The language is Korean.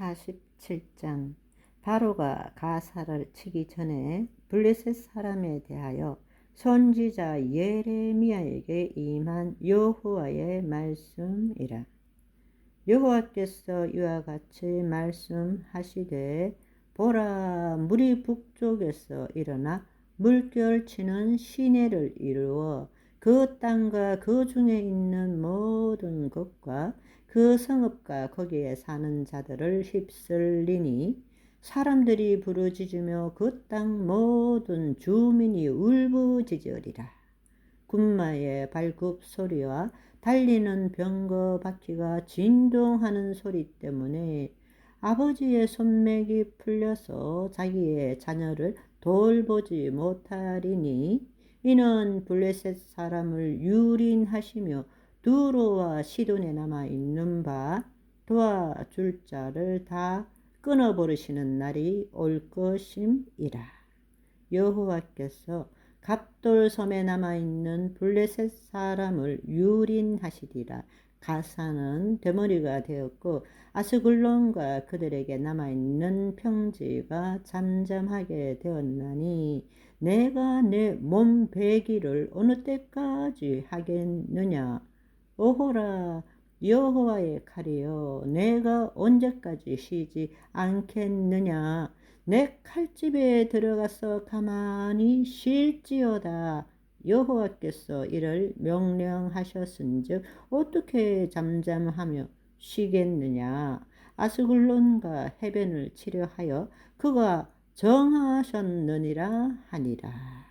47장 바로가 가사를 치기 전에 블레셋 사람에 대하여 선지자 예레미야에게 임한 여호와의 말씀이라. 여호와께서 이와 같이 말씀하시되 보라 물이 북쪽에서 일어나 물결치는 시내를 이루어 그 땅과 그 중에 있는 모든 것과 그 성읍과 거기에 사는 자들을 휩쓸리니 사람들이 부르짖으며 그 땅 모든 주민이 울부짖으리라. 군마의 발굽 소리와 달리는 병거 바퀴가 진동하는 소리 때문에 아버지의 손맥이 풀려서 자기의 자녀를 돌보지 못하리니 이는 블레셋 사람을 유린하시며 두로와 시돈에 남아 있는 바 도와줄 자를 다 끊어버리시는 날이 올 것임이라. 여호와께서 갑돌 섬에 남아 있는 블레셋 사람을 유린하시리라. 가사는 대머리가 되었고 아스글론과 그들에게 남아 있는 평지가 잠잠하게 되었나니 내가 내몸 배기를 어느 때까지 하겠느냐 오호라 여호와의 칼이여 내가 언제까지 쉬지 않겠느냐? 내 칼집에 들어가서 가만히 쉴지어다. 여호와께서 이를 명령하셨은즉 어떻게 잠잠하며 쉬겠느냐? 아스글론과 해변을 치려하여 그가 정하셨느니라 하니라